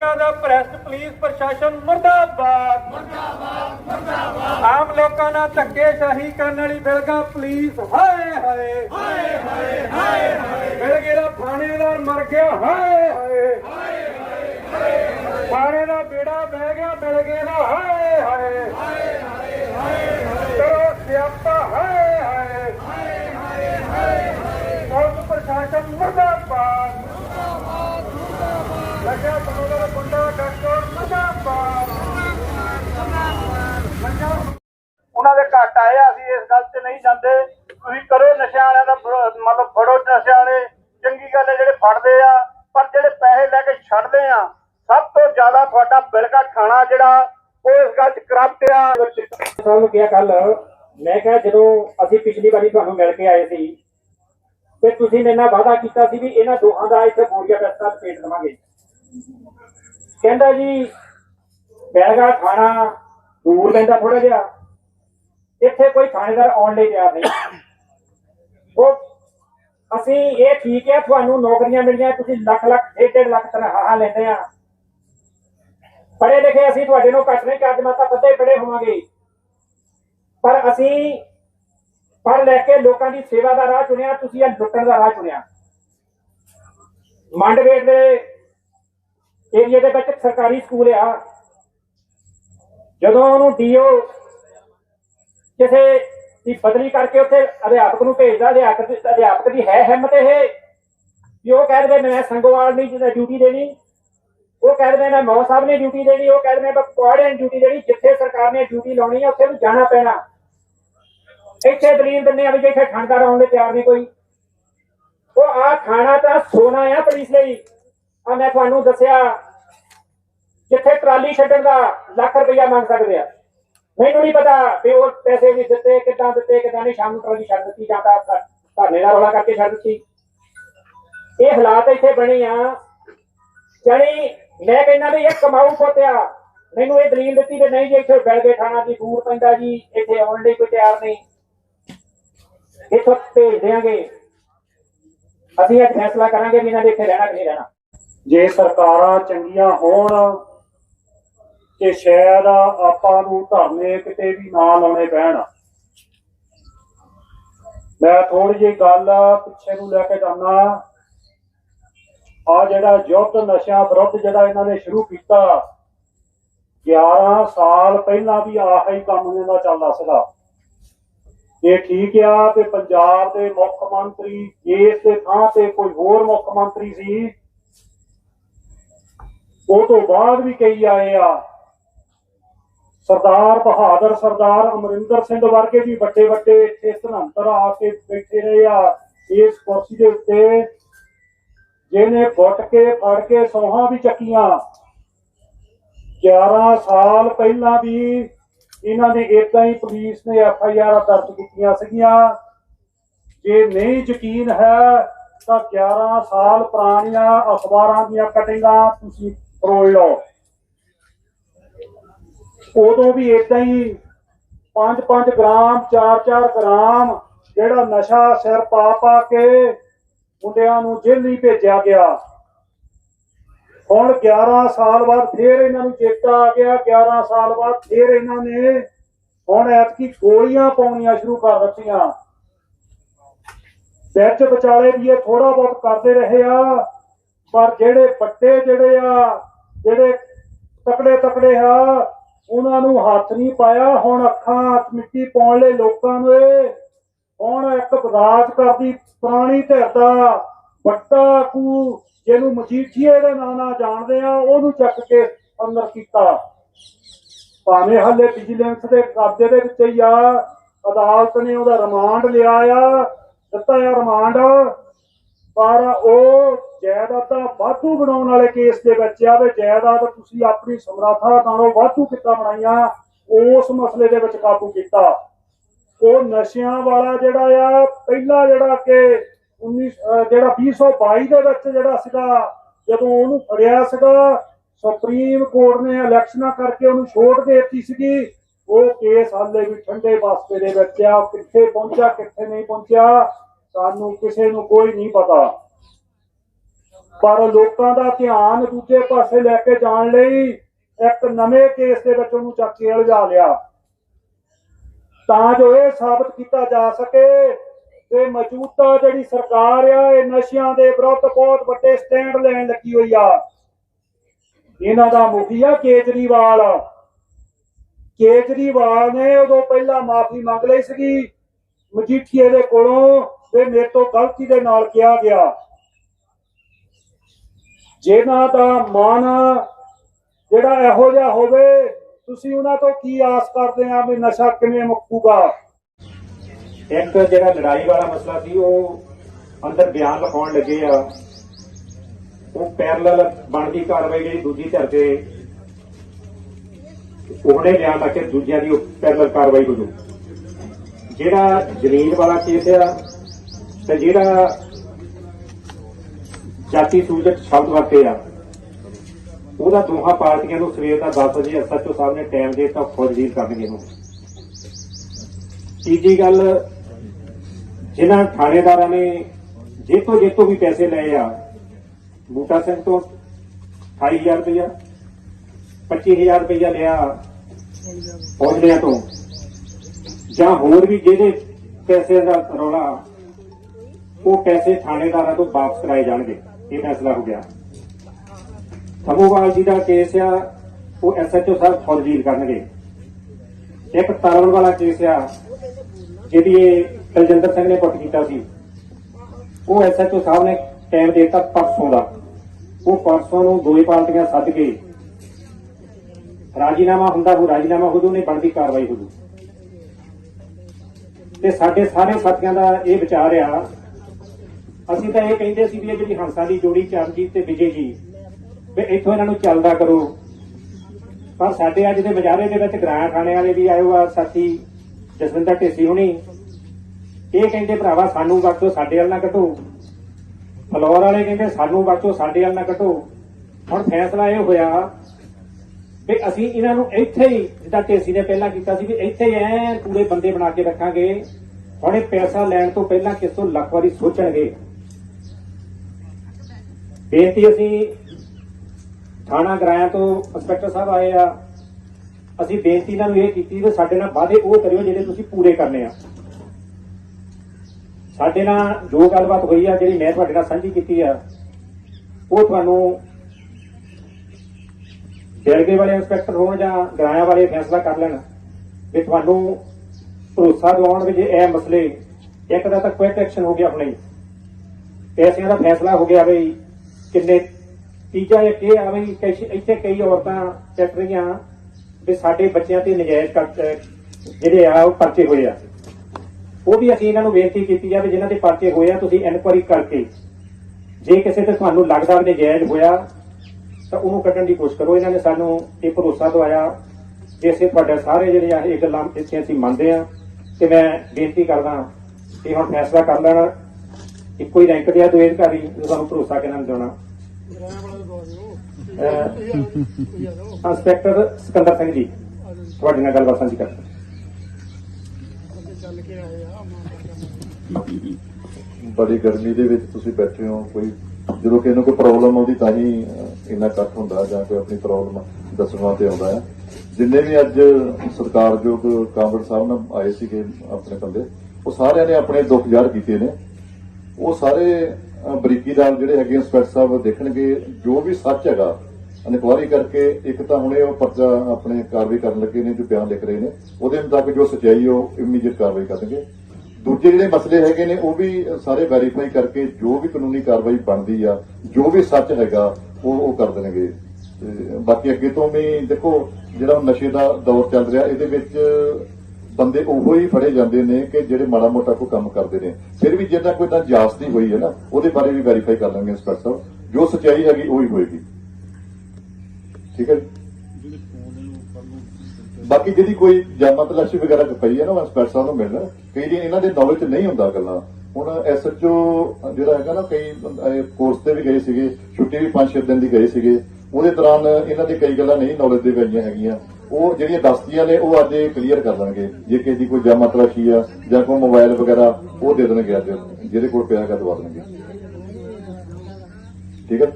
ਦਾ press police ਪ੍ਰਸ਼ਾਸਨ ਮੁਰਦਾਬਾਦ। ਮੁਰਦਾਬਾਦ ਮੁਰਦਾਬਾਦ। ਆਮ ਲੋਕਾਂ ਨਾਲ ਧੱਕੇਸ਼ਾਹੀ ਕਰਨ ਵਾਲੀ ਬਿਲਗਾ ਪੁਲਿਸ ਹਾਏ ਹਾਏ। ਹਾਏ ਹਾਏ ਹਾਏ ਹਾਏ। ਬਿਲਗੇਰਾ ਥਾਣੇਦਾਰ ਮਰ ਗਿਆ ਹਾਏ ਹਾਏ। ਥਾਣੇ ਦਾ ਬੇੜਾ ਬਹਿ ਗਿਆ ਬਿਲਗੇਰਾ ਹਾਏ ਹਾਏ ਹਾਏ। ਹਾਏ ਕਰੋ ਸਿਆਪਾ ਹਾਏ ਹਾਏ ਹਾਏ ਹਾਏ। ਪੁਲਿਸ ਪ੍ਰਸ਼ਾਸਨ ਮੁਰਦਾਬਾਦ। ਲੱਗਿਆ ਬਨੋਦਰ ਗੁੰਡਾ ਡਾਕਟਰ ਉਹਨਾਂ ਦੇ ਘੱਟ ਆਏ ਆ, ਅਸੀਂ ਇਸ ਗੱਲ ਤੇ ਨਹੀਂ ਜਾਂਦੇ। ਤੁਸੀਂ ਕਰੋ ਨਸ਼ਿਆਂ ਵਾਲਿਆਂ ਦਾ ਮਤਲਬ ਫੜੋ ਨਸ਼ਿਆਂ ਵਾਲੇ। ਚੰਗੀ ਗੱਲ ਹੈ ਜਿਹੜੇ ਫੜਦੇ ਆ ਪਰ ਜਿਹੜੇ ਪੈਸੇ ਲੈ ਕੇ ਛੱਡਦੇ ਆ ਸਭ ਤੋਂ ਜ਼ਿਆਦਾ ਤੁਹਾਡਾ ਬਿਲਕਾ ਖਾਣਾ ਜਿਹੜਾ ਉਹ ਇਸ ਗੱਲ 'ਚ ਕਰਪਟ ਆ। ਸਾਹਿਬ ਕਿਹਾ ਕੱਲ ਮੈਂ ਕਿਹਾ ਜਦੋਂ ਅਸੀਂ ਪਿਛਲੀ ਵਾਰੀ ਤੁਹਾਨੂੰ ਮਿਲ ਕੇ ਆਏ ਸੀ ਤੇ ਤੁਸੀਂ ਮੇਰੇ ਨਾਲ ਵਾਅਦਾ ਕੀਤਾ ਸੀ ਵੀ ਇਹਨਾਂ ਦੋਹਾਂ ਦਾ ਇੱਥੇ ਬੋਰੀਆ ਦਸਤਾ ਪੇਟ ਦੇਵਾਂਗੇ। ਕਹਿੰਦਾ ਜੀ ਬੈਲਗਾ ਥਾਣਾ ਦੂਰ ਪੈਂਦਾ ਥੋੜਾ ਜਿਹਾ। ਇੱਥੇ ਕੋਈ ਥਾਣੇਦਾਰ ਆਉਣ ਲਈ ਤਿਆਰ ਨਹੀਂ। ਉਹ, ਅਸੀਂ ਇਹ ਠੀਕ ਹੈ, ਤੁਹਾਨੂੰ ਨੌਕਰੀਆਂ ਮਿਲੀਆਂ, ਤੁਸੀਂ ਲੱਖ ਲੱਖ, ਡੇਢ ਡੇਢ ਲੱਖ ਤਨਖਾਹਾਂ ਲੈਂਦੇ ਆ। ਪੜ੍ਹੇ ਲਿਖੇ ਅਸੀਂ ਤੁਹਾਡੇ ਨੂੰ ਘੱਟ ਨਹੀਂ ਚਾਰਜ ਮਾਤਾ ਬੱਦੇ ਪੜੇ ਹੋਵਾਂਗੇ। ਪਰ ਅਸੀਂ ਪੜ੍ਹ ਲੈ ਕੇ ਲੋਕਾਂ ਦੀ ਸੇਵਾ ਦਾ ਰਾਹ ਚੁਣਿਆ, ਤੁਸੀਂ ਇਹ ਲੁੱਟਣ ਦਾ ਰਾਹ ਚੁਣਿਆ। ਮੰਡਵੇਟ ਦੇ ਏਰੀਆ ਦੇ ਵਿੱਚ ਸਰਕਾਰੀ ਸਕੂਲ ਆ। ਜਦੋਂ ਉਹਨੂੰ ਡੀਓ ਕਿਸੇ ਦੀ ਬਦਲੀ ਕਰਕੇ ਉੱਥੇ ਅਧਿਆਪਕ ਨੂੰ ਭੇਜਦਾ, ਅਧਿਆਪਕ ਦੀ ਅਧਿਆਪਕ ਦੀ ਹੈ ਹਿੰਮਤ ਇਹ ਵੀ ਉਹ ਕਹਿ ਦੇਵੇ, ਮੈਂ ਸੰਗੋਵਾਲ ਨਹੀਂ ਜਿਹਦਾ ਡਿਊਟੀ ਦੇਣੀ। ਉਹ ਕਹਿ ਦੇਵੇ, ਮੈਂ ਮੌ ਸਾਹਿਬ ਨੇ ਡਿਊਟੀ ਦੇਣੀ। ਉਹ ਕਹਿ ਦੇਵੇ, ਮੈਂ ਪਕਵਾੜੇ ਨੇ ਡਿਊਟੀ ਦੇਣੀ। ਜਿੱਥੇ ਸਰਕਾਰ ਨੇ ਡਿਊਟੀ ਲਾਉਣੀ ਹੈ ਉੱਥੇ ਵੀ ਜਾਣਾ ਪੈਣਾ। ਇੱਥੇ ਦਲੀਲ ਦਿੰਦੇ ਆ ਵੀ ਜਿੱਥੇ ਠੰਡਦਾਰ ਆਉਣ ਦੇ ਤਿਆਰ ਨਹੀਂ ਕੋਈ। ਉਹ ਆ ਖਾਣਾ ਤਾਂ ਸੋਨਾ ਆ ਪੁਲਿਸ ਲਈ। ਆ ਮੈਂ ਤੁਹਾਨੂੰ ਦੱਸਿਆ ਜਿੱਥੇ ਟਰਾਲੀ ਛੱਡਣ ਦਾ ਲੱਖ ਰੁਪਇਆ ਮੰਗ ਸਕਦੇ ਆ। ਮੈਨੂੰ ਨਹੀਂ ਪਤਾ ਵੀ ਉਹ ਪੈਸੇ ਵੀ ਦਿੱਤੇ, ਕਿੱਦਾਂ ਦਿੱਤੇ, ਕਿੱਦਾਂ ਨਹੀਂ। ਸ਼ਾਮ ਨੂੰ ਟਰਾਲੀ ਛੱਡ ਦਿੱਤੀ ਜਾਂ ਤਾਂ ਧਰ- ਧਰਨੇ ਦਾ ਰੌਲਾ ਕਰਕੇ ਛੱਡ ਦਿੱਤੀ। ਇਹ ਹਾਲਾਤ ਇੱਥੇ ਬਣੇ ਆ। ਜਾਣੀ ਮੈਂ ਕਹਿੰਦਾ ਵੀ ਇਹ ਕਮਾਊ ਪੋਤਿਆ ਮੈਨੂੰ ਇਹ ਦਲੀਲ ਦਿੱਤੀ ਕਿ ਨਹੀਂ ਜੀ, ਇੱਥੇ ਬੈਲਗੇ ਥਾਣਾ ਦੀ ਦੂਰ ਪੈਂਦਾ ਜੀ, ਇੱਥੇ ਆਉਣ ਲਈ ਕੋਈ ਤਿਆਰ ਨਹੀਂ। ਇੱਥੋਂ ਭੇਜ ਦਿਆਂਗੇ। ਅਸੀਂ ਇਹ ਫੈਸਲਾ ਕਰਾਂਗੇ ਵੀ ਇਹਨਾਂ ਦੇ ਇੱਥੇ ਰਹਿਣਾ ਕਿ ਨਹੀਂ ਰਹਿਣਾ। ਜੇ ਸਰਕਾਰਾਂ ਚੰਗੀਆਂ ਹੋਣ ਤੇ ਸ਼ਾਇਦ ਆਪਾਂ ਨੂੰ ਧਰਨੇ ਕਿਤੇ ਵੀ ਨਾ ਲਾਉਣੇ ਪੈਣ। ਮੈਂ ਥੋੜੀ ਜਿਹੀ ਗੱਲ ਪਿੱਛੇ ਨੂੰ ਲੈ ਕੇ ਜਾਣਾ ਆ ਜਿਹੜਾ ਯੁੱਧ ਨਸ਼ਿਆਂ ਵਿਰੁੱਧ ਜਿਹੜਾ ਇਹਨਾਂ ਨੇ ਸ਼ੁਰੂ ਕੀਤਾ 11 ਸਾਲ ਪਹਿਲਾਂ ਵੀ ਆਹੀ ਹੀ ਕੰਮ ਇਹਨਾਂ ਦਾ ਚੱਲਦਾ ਸੀਗਾ। ਇਹ ਠੀਕ ਆ ਕਿ ਪੰਜਾਬ ਦੇ ਮੁੱਖ ਮੰਤਰੀ ਜੇ ਇਸ ਦੇ ਥਾਂ ਤੇ ਕੋਈ ਹੋਰ ਮੁੱਖ ਮੰਤਰੀ ਸੀ ਉਹ ਤੋਂ ਬਾਅਦ ਵੀ ਕਈ ਆਏ ਆ, ਸਰਦਾਰ ਬਹਾਦਰ, ਸਰਦਾਰ ਅਮਰਿੰਦਰ ਸਿੰਘ ਵਰਗੇ ਵੀ ਵੱਡੇ ਵੱਡੇ ਇੱਥੇ ਧਨੰਤਰ ਆ ਕੇ ਬੈਠੇ ਰਹੇ ਆ ਇਸ ਕੁਰਸੀ ਦੇ ਉੱਤੇ। ਜਿਹਨੇ ਫੁੱਟ ਕੇ, ਫੜ ਕੇ ਸੌਹਾਂ ਵੀ ਚੱਕੀਆਂ। 11 ਸਾਲ ਪਹਿਲਾਂ ਵੀ ਇਹਨਾਂ ਨੇ ਏਦਾਂ ਹੀ ਪੁਲਿਸ ਨੇ ਐਫ ਆਈ ਆਰ ਦਰਜ ਕੀਤੀਆਂ ਸੀਗੀਆਂ। ਜੇ ਨਹੀਂ ਯਕੀਨ ਹੈ ਤਾਂ 11 ਸਾਲ ਪੁਰਾਣੀਆਂ ਅਖਬਾਰਾਂ ਦੀਆਂ ਕਟਿੰਗਾਂ ਤੁਸੀਂ ਫਰੋਲ ਲਓ। ਉਦੋਂ ਵੀ ਇਦਾਂ ਹੀ 5-5 ਗ੍ਰਾਮ 4-4 ਗ੍ਰਾਮ ਜਿਹੜਾ ਨਸ਼ਾ ਸਿਰ ਪਾ ਪਾ ਕੇ ਮੁੰਡਿਆਂ ਨੂੰ ਜੇਲ੍ਹ ਹੀ ਭੇਜਿਆ ਗਿਆ। ਹੁਣ 11 ਸਾਲ ਬਾਅਦ ਫੇਰ ਇਹਨਾਂ ਨੂੰ ਚੇਤਾ ਆ ਗਿਆ 11 ਸਾਲ ਬਾਅਦ ਫੇਰ ਇਹਨਾਂ ਨੇ ਹੁਣ ਐਤਕੀ ਗੋਲੀਆਂ ਪਾਉਣੀਆਂ ਸ਼ੁਰੂ ਕਰ ਦਿੱਤੀਆਂ। ਵਿੱਚ ਵਿਚਾਲੇ ਵੀ ਇਹ ਥੋੜਾ ਬਹੁਤ ਕਰਦੇ ਰਹੇ ਆ, ਪਰ ਜਿਹੜੇ ਵੱਡੇ ਜਿਹੜੇ ਆ ਜਿਹੜੇ ਤਕੜੇ ਤਕੜੇ ਆ, ਉਹਨਾਂ ਨੂੰ ਹੱਥ ਨਹੀਂ ਪਾਇਆ, ਹੁਣ ਅੱਖਾਂ 'ਚ ਮਿੱਟੀ ਪਾਉਣ ਲਈ ਲੋਕਾਂ ਨੂੰ ਹੁਣ ਇੱਕ ਰਾਜ ਕਰਦੀ ਪੁਰਾਣੀ ਧਿਰ ਦਾ ਵੱਡਾ ਕੂ ਜਿਹਨੂੰ ਮਜੀਠੀਏ ਦੇ ਨਾਂ ਨਾਲ ਜਾਣਦੇ ਆ, ਉਹਨੂੰ ਚੱਕ ਕੇ ਅੰਦਰ ਕੀਤਾ। ਭਾਵੇਂ ਹੱਲੇ ਵਿਜੀਲੈਂਸ ਦੇ ਕਬਜ਼ੇ ਦੇ ਵਿੱਚ ਹੀ ਆ, ਅਦਾਲਤ ਨੇ ਉਹਦਾ ਰਿਮਾਂਡ ਲਿਆ ਆ, ਦਿੱਤਾ ਆ ਰਿਮਾਂਡ ਪਰ ਉਹ ਜਾਇਦਾਦਾਂ ਵਾਧੂ ਬਣਾਉਣ ਵਾਲੇ ਕੇਸ ਦੇ ਵਿੱਚ ਆ ਵੀ ਜਾਇਦਾਦ ਤੁਸੀਂ ਆਪਣੀ ਸਮਰੱਥਾ ਨਾਲੋਂ ਵਾਧੂ ਕਿੱਦਾਂ ਬਣਾਈਆਂ, ਉਸ ਮਸਲੇ ਦੇ ਵਿੱਚ ਕਾਬੂ ਕੀਤਾ। ਉਹ ਨਸ਼ਿਆਂ ਵਾਲਾ ਜਿਹੜਾ ਆ, ਪਹਿਲਾ ਜਿਹੜਾ ਕਿ 19 ਅਹ ਜਿਹੜਾ 2022 ਦੇ ਵਿੱਚ ਜਿਹੜਾ ਸੀਗਾ, ਜਦੋਂ ਉਹਨੂੰ ਫੜਿਆ ਸੀਗਾ, ਸੁਪਰੀਮ ਕੋਰਟ ਨੇ ਇਲੈਕਸ਼ਨਾਂ ਕਰਕੇ ਉਹਨੂੰ ਛੋਟ ਦੇ ਦਿੱਤੀ ਸੀਗੀ। ਉਹ ਕੇਸ ਹਾਲੇ ਵੀ ਠੰਡੇ ਬਾਸਤੇ ਦੇ ਵਿੱਚ ਆ ਕਿੱਥੇ ਪਹੁੰਚਿਆ, ਕਿੱਥੇ ਨਹੀਂ ਪਹੁੰਚਿਆ। ਸਾਨੂੰ ਕਿਸੇ ਨੂੰ ਕੋਈ ਨਹੀਂ ਪਤਾ। ਪਰ ਲੋਕਾਂ ਦਾ ਧਿਆਨ ਦੂਜੇ ਪਾਸੇ ਲੈ ਕੇ ਜਾਣ ਲਈ ਇੱਕ ਨਵੇਂ ਕੇਸ ਦੇ ਵਿੱਚ ਉਹਨੂੰ ਚੱਕ ਕੇ ਲਿਜਾ ਲਿਆ। ਤਾਂ ਜੋ ਇਹ ਸਾਬਤ ਕੀਤਾ ਜਾ ਸਕੇ ਕਿ ਮੌਜੂਦਾ ਜਿਹੜੀ ਸਰਕਾਰ ਆ, ਇਹ ਨਸ਼ਿਆਂ ਦੇ ਵਿਰੁੱਧ ਬਹੁਤ ਵੱਡੇ ਸਟੈਂਡ ਲੈਣ ਲੱਗੀ ਹੋਈ ਆ। ਇਹਨਾਂ ਦਾ ਮੁਖੀ ਆ ਕੇਜਰੀਵਾਲ। ਕੇਜਰੀਵਾਲ ਨੇ ਉਦੋਂ ਪਹਿਲਾਂ ਮਾਫੀ ਮੰਗ ਲਈ ਸੀਗੀ, ਮਜੀਠੀਏ ਦੇ ਕੋਲੋਂ। ਤੇ ਮੇਰੇ ਤੋਂ ਗਲਤੀ ਦੇ ਨਾਲ ਕਿਹਾ ਗਿਆ। ਜਿਹਨਾਂ ਦਾ ਮਨ ਜਿਹੜਾ ਇਹੋ ਜਿਹਾ ਹੋਵੇ, ਤੁਸੀਂ ਉਹਨਾਂ ਤੋਂ ਕੀ ਆਸ ਕਰਦੇ ਆ ਵੀ ਨਸ਼ਾ ਕਿਵੇਂ ਮੁੱਕੂਗਾ? ਇੱਕ ਜਿਹੜਾ ਲੜਾਈ ਵਾਲਾ ਮਸਲਾ ਸੀ, ਉਹ ਅੰਦਰ ਬਿਆਨ ਲਿਖਾਉਣ ਲੱਗੇ ਆ। ਉਹ ਪੈਰਲਲ ਬਣਦੀ ਕਾਰਵਾਈ ਜਿਹੜੀ ਦੂਜੀ ਧਿਰ ਤੇ ਉਹਨੇ ਬਿਆਨ ਲਾ ਕੇ ਦੂਜਿਆਂ ਦੀ ਪੈਰਲਲ ਕਾਰਵਾਈ ਹੋ ਜੂ ਜਿਹੜਾ ਜ਼ਮੀਨ ਵਾਲਾ ਕੇਸ ਆ ਤੇ ਜਿਹੜਾ ਜਾਤੀ ਸੂਚਕ ਸ਼ਬਦ ਵਰਤੇ ਆ, ਉਹਦਾ ਦੋਹਾਂ ਪਾਰਟੀਆਂ ਨੂੰ ਸਵੇਰ ਦਾ 10 ਵਜੇ ਐਸਐਚਓ ਸਾਹਿਬ ਨੇ ਟਾਈਮ ਦੇ ਦਿੱਤਾ ਫੌਜਦੀਰ ਕਰਨਗੇ ਇਹਨੂੰ। ਤੀਜੀ ਗੱਲ, ਜਿਨ੍ਹਾਂ ਥਾਣੇਦਾਰਾਂ ਨੇ ਜੇਤੋਂ ਜੇਤੋਂ ਵੀ ਪੈਸੇ ਲਏ ਆ, ਬੂਟਾ ਸਿੰਘ ਤੋਂ 28000 ਰੁਪਇਆ 25000 ਰੁਪਇਆ ਲਿਆ ਫੌਜੀਆਂ ਤੋਂ। ਜਾਂ ਹੋਰ ਵੀ ਜਿਹੜੇ ਪੈਸੇ ਦਾ ਰੌਲਾ ਉਹ ਪੈਸੇ ਥਾਣੇਦਾਰਾਂ ਤੋਂ ਵਾਪਸ ਕਰਾਏ ਜਾਣਗੇ। ਇਹ ਫੈਸਲਾ ਹੋ ਗਿਆ। ਥਮੋਵਾਲ ਜੀ ਦਾ ਕੇਸ ਆ, ਉਹ ਐਸਐਚਓ ਸਾਹਿਬ ਫੌਜਦੀਰ ਕਰਨਗੇ। ਇੱਕ ਤਰਵਣ ਵਾਲਾ ਕੇਸ ਆ, ਜਿਹਦੀ ਇਹ ਤਲਜਿੰਦਰ ਸਿੰਘ ਨੇ ਪੁੱਟ ਕੀਤਾ ਸੀ। ਉਹ ਐਸਐਚਓ ਸਾਹਿਬ ਨੇ ਟਾਈਮ ਦੇ ਦਿੱਤਾ ਪਰਸੋਂ ਦਾ। ਉਹ ਪਰਸੋਂ ਨੂੰ ਦੋਈ ਪਾਰਟੀਆਂ ਸੱਦ ਕੇ ਰਾਜੀਨਾਮਾ ਹੁੰਦਾ ਉਹ ਰਾਜੀਨਾਮਾ ਹੋ ਜੂ ਨੇ ਬਣਦੀ ਕਾਰਵਾਈ ਹੋਦੂ ਤੇ ਸਾਡੇ ਸਾਰੇ ਸਾਥੀਆਂ ਦਾ ਇਹ ਵਿਚਾਰ ਆ ਅਸੀਂ ਤਾਂ ਇਹ ਕਹਿੰਦੇ ਸੀ ਵੀ ਇਹ ਜਿਹੜੀ ਹੰਸਾ ਦੀ ਜੋੜੀ ਚਰਨਜੀਤ ਤੇ ਵਿਜੇ ਜੀ, ਵੀ ਇੱਥੋਂ ਇਹਨਾਂ ਨੂੰ ਚੱਲਦਾ ਕਰੋ। ਪਰ ਸਾਡੇ ਅੱਜ ਦੇ ਮਜਾਰੇ ਦੇ ਵਿੱਚ ਗ੍ਰਾਂ ਥਾਣੇ ਵਾਲੇ ਵੀ ਆਏ ਹੋਆ ਸਾਥੀ ਜਸਵਿੰਦਰ ਢੇਸੀ ਹੁਣੀ। ਇਹ ਕਹਿੰਦੇ, ਭਰਾਵਾ, ਸਾਨੂੰ ਵਕਤੋਂ ਸਾਡੇ ਵੱਲ ਨਾ ਕੱਟੋ ਫਲੋਰ ਵਾਲੇ ਕਹਿੰਦੇ, ਸਾਨੂੰ ਵਕਤੋਂ ਸਾਡੇ ਵੱਲ ਨਾ ਕੱਟੋ ਹੁਣ ਫੈਸਲਾ ਇਹ ਹੋਇਆ ਵੀ ਅਸੀਂ ਇਹਨਾਂ ਨੂੰ ਇੱਥੇ ਹੀ, ਜਿੱਦਾਂ ਢੇਸੀ ਨੇ ਪਹਿਲਾਂ ਕੀਤਾ ਸੀ, ਵੀ ਇੱਥੇ ਐ ਪੂਰੇ ਬੰਦੇ ਬਣਾ ਕੇ ਰੱਖਾਂਗੇ। ਹੁਣ ਇਹ ਪੈਸਾ ਲੈਣ ਤੋਂ ਪਹਿਲਾਂ ਕਿਸ ਤੋਂ ਲੱਖ ਵਾਰੀ ਸੋਚਣਗੇ। ਬੇਨਤੀ ਅਸੀਂ ਥਾਣਾ ਗਰਾਇਆ ਤੋਂ ਇੰਸਪੈਕਟਰ ਸਾਹਿਬ ਆਏ ਆ। ਅਸੀਂ ਬੇਨਤੀ ਨਾਲ ਨੂੰ ਇਹ ਕੀਤੀ ਵੀ ਸਾਡੇ ਨਾਲ ਵਾਅਦੇ ਉਹ ਕਰਿਓ ਜਿਹੜੇ ਤੁਸੀਂ ਪੂਰੇ ਕਰਨੇ ਆ। ਸਾਡੇ ਨਾਲ ਜੋ ਗੱਲਬਾਤ ਹੋਈ ਆ, ਜਿਹੜੀ ਮੈਂ ਤੁਹਾਡੇ ਨਾਲ ਸਾਂਝੀ ਕੀਤੀ ਆ, ਉਹ ਤੁਹਾਨੂੰ ਡੇਲਗੇ ਵਾਲੇ ਇੰਸਪੈਕਟਰ ਹੋਣ ਜਾਂ ਗਰਾਇਆ ਵਾਲੇ ਫੈਸਲਾ ਕਰ ਲੈਣ ਵੀ ਤੁਹਾਨੂੰ ਭਰੋਸਾ ਦਿਵਾਉਣ ਵੀ ਜੇ ਇਹ ਮਸਲੇ ਇੱਕ ਦਾ ਤਾਂ ਕੁਇਕ ਐਕਸ਼ਨ ਹੋ ਗਿਆ ਹੁਣੇ ਪੈਸਿਆਂ ਦਾ ਫੈਸਲਾ ਹੋ ਗਿਆ ਬਈ ਕਿੰਨੇ ਤੀਜਾ ਇੱਕ ਇਹ ਆ ਵੀ ਕਈ- ਇੱਥੇ ਕਈ ਔਰਤਾਂ ਚੱਕ ਰਹੀਆਂ ਵੀ ਸਾਡੇ ਬੱਚਿਆਂ ਤੇ ਨਜਾਇਜ਼ ਕਰ- ਜਿਹੜੇ ਆ ਉਹ ਪਰਚੇ ਹੋਏ ਆ। ਉਹ ਵੀ ਅਸੀਂ ਇਹਨਾਂ ਨੂੰ ਬੇਨਤੀ ਕੀਤੀ ਆ ਵੀ ਜਿਨ੍ਹਾਂ ਦੇ ਪਰਚੇ ਹੋਏ ਆ, ਤੁਸੀਂ ਇਨਕੁਆਰੀ ਕਰਕੇ ਜੇ ਕਿਸੇ ਤੇ ਤੁਹਾਨੂੰ ਲੱਗਦਾ ਵੀ ਨਜਾਇਜ਼ ਹੋਇਆ, ਤਾਂ ਉਹਨੂੰ ਕੱਢਣ ਦੀ ਕੋਸ਼ਿਸ਼ ਕਰੋ। ਇਹਨਾਂ ਨੇ ਸਾਨੂੰ ਇਹ ਭਰੋਸਾ ਦਵਾਇਆ ਕਿ ਅਸੀਂ ਤੁਹਾਡੇ ਸਾਰੇ ਜਿਹੜੇ ਆ, ਇਹ ਗੱਲਾਂ ਇੱਥੇ ਅਸੀਂ ਮੰਨਦੇ ਆ ਤੇ ਮੈਂ ਬੇਨਤੀ ਕਰਦਾ ਕਿ ਹੁਣ ਫੈਸਲਾ ਕਰ ਲੈਣਾ। ਇੱਕੋ ਹੀ ਰੈਂਕ ਦੇ ਆ ਦੋ ਅਧਿਕਾਰੀ ਜੋ ਤੁਹਾਨੂੰ ਭਰੋਸਾ ਕਿਹਨਾਂ ਨੂੰ ਦੇਣਾ। ਅਹ, ਇੰਸਪੈਕਟਰ ਸਿਕੰਦਰ ਸਿੰਘ ਜੀ ਤੁਹਾਡੇ ਨਾਲ ਗੱਲਬਾਤ ਸਾਂਝੀ ਕਰਦੇ ਬੜੀ ਗਰਮੀ ਦੇ ਵਿੱਚ ਤੁਸੀਂ ਬੈਠੇ ਹੋ ਕੋਈ ਜਦੋਂ ਕਿਸੇ ਨੂੰ ਕੋਈ ਪ੍ਰੋਬਲਮ ਆਉਂਦੀ ਤਾਂ ਹੀ ਇੰਨਾ ਇਕੱਠ ਹੁੰਦਾ ਜਾਂ ਕੋਈ ਆਪਣੀ ਪ੍ਰੋਬਲਮ ਦੱਸਣ ਵਾਸਤੇ ਆਉਂਦਾ ਹੈ। ਜਿੰਨੇ ਵੀ ਅੱਜ ਸਰਕਾਰਯੋਗ ਕਾਂਗਰਸ ਸਾਹਿਬ ਨਾਲ ਆਏ ਸੀਗੇ ਆਪਣੇ ਬੰਦੇ ਉਹ ਸਾਰਿਆਂ ਨੇ ਆਪਣੇ ਦੁੱਖ ਜ਼ਾਹਰ ਕੀਤੇ ਨੇ। ਉਹ ਸਾਰੇ ਅਹ, ਬਰੀਕੀ ਨਾਲ ਜਿਹੜੇ ਹੈਗੇ ਇੰਸਪੈਕਟਰ ਸਾਹਿਬ ਦੇਖਣਗੇ ਜੋ ਵੀ ਸੱਚ ਹੈਗਾ ਇਨਕੁਆਰੀ ਕਰਕੇ ਇੱਕ ਤਾਂ ਹੁਣੇ ਉਹ ਪਰਚਾ ਆਪਣੇ ਕਾਰਵਾਈ ਕਰਨ ਲੱਗੇ ਨੇ ਜੋ ਬਿਆਨ ਲਿਖ ਰਹੇ ਨੇ ਉਹਦੇ ਮੁਤਾਬਕ ਜੋ ਸਚਾਈ ਉਹ ਇਮੀਡੀਏਟ ਕਾਰਵਾਈ ਕਰਨਗੇ। ਦੂਜੇ ਜਿਹੜੇ ਮਸਲੇ ਹੈਗੇ ਨੇ ਉਹ ਵੀ ਸਾਰੇ ਵੈਰੀਫਾਈ ਕਰਕੇ ਜੋ ਵੀ ਕਾਨੂੰਨੀ ਕਾਰਵਾਈ ਬਣਦੀ ਆ ਜੋ ਵੀ ਸੱਚ ਹੈਗਾ ਉਹ ਉਹ ਕਰ ਦੇਣਗੇ। ਬਾਕੀ ਅੱਗੇ ਤੋਂ ਵੀ ਦੇਖੋ ਜਿਹੜਾ ਨਸ਼ੇ ਦਾ ਦੌਰ ਚੱਲ ਰਿਹਾ ਇਹਦੇ ਵਿੱਚ ਬੰਦੇ ਉਹੋ ਹੀ ਫੜੇ ਜਾਂਦੇ ਨੇ ਕਿ ਜਿਹੜੇ ਮਾੜਾ ਮੋਟਾ ਕੋਈ ਕੰਮ ਕਰਦੇ ਨੇ। ਫਿਰ ਵੀ ਜਿਹੜਾ ਕੋਈ ਤਾਂ ਜਾਸਤੀ ਹੋਈ ਹੈ ਨਾ, ਉਹਦੇ ਬਾਰੇ ਵੀ ਵੈਰੀਫਾਈ ਕਰ ਲਾਂਗੇ ਇੰਸਪੈਕਟਰ ਸਾਹਿਬ ਜੋ ਸਚਾਈ ਹੈਗੀ ਉਹੀ ਹੋਏਗੀ। ਠੀਕ ਹੈ ਬਾਕੀ ਜਿਹੜੀ ਕੋਈ ਜਾਮਾ ਤਲਾਸ਼ੀ ਵਗੈਰਾ ਚ ਪਈ ਹੈ ਨਾ ਇੰਸਪੈਕਟਰ ਸਾਹਿਬ ਨੂੰ ਮਿਲਣਾ, ਕਈ ਦੀ ਇਹਨਾਂ ਦੇ ਨੌਲੇਜ ਚ ਨਹੀਂ ਹੁੰਦਾ ਗੱਲਾਂ। ਹੁਣ ਐਸਐਚਓ ਜਿਹੜਾ ਹੈਗਾ ਨਾ, ਕਈ ਕੋਰਸ ਤੇ ਵੀ ਗਏ ਸੀਗੇ, ਛੁੱਟੀ ਵੀ 5-6 ਦਿਨ ਦੀ ਗਏ ਸੀਗੇ। ਉਹਦੇ ਦੌਰਾਨ ਇਹਨਾਂ ਦੀ ਕਈ ਗੱਲਾਂ ਨਹੀਂ ਨੌਲੇਜ ਦੇ ਗਈਆਂ ਹੈਗੀਆਂ। ਉਹ ਜਿਹੜੀਆਂ ਦਸਤੀਆਂ ਨੇ ਉਹ ਅੱਜ ਕਲੀਅਰ ਕਰ ਦੇਣਗੇ ਜੇ ਕਿਸੇ ਦੀ ਕੋਈ ਜਾਮਾ ਤਲਾਸ਼ੀ ਆ ਜਾਂ ਕੋਈ ਮੋਬਾਈਲ ਵਗੈਰਾ, ਉਹ ਦੇ ਦੇਣਗੇ ਅੱਜ, ਜਿਹਦੇ ਕੋਲ ਪਿਆ ਹੈਗਾ ਦਵਾ ਦੇਣਗੇ। ਠੀਕ ਹੈ?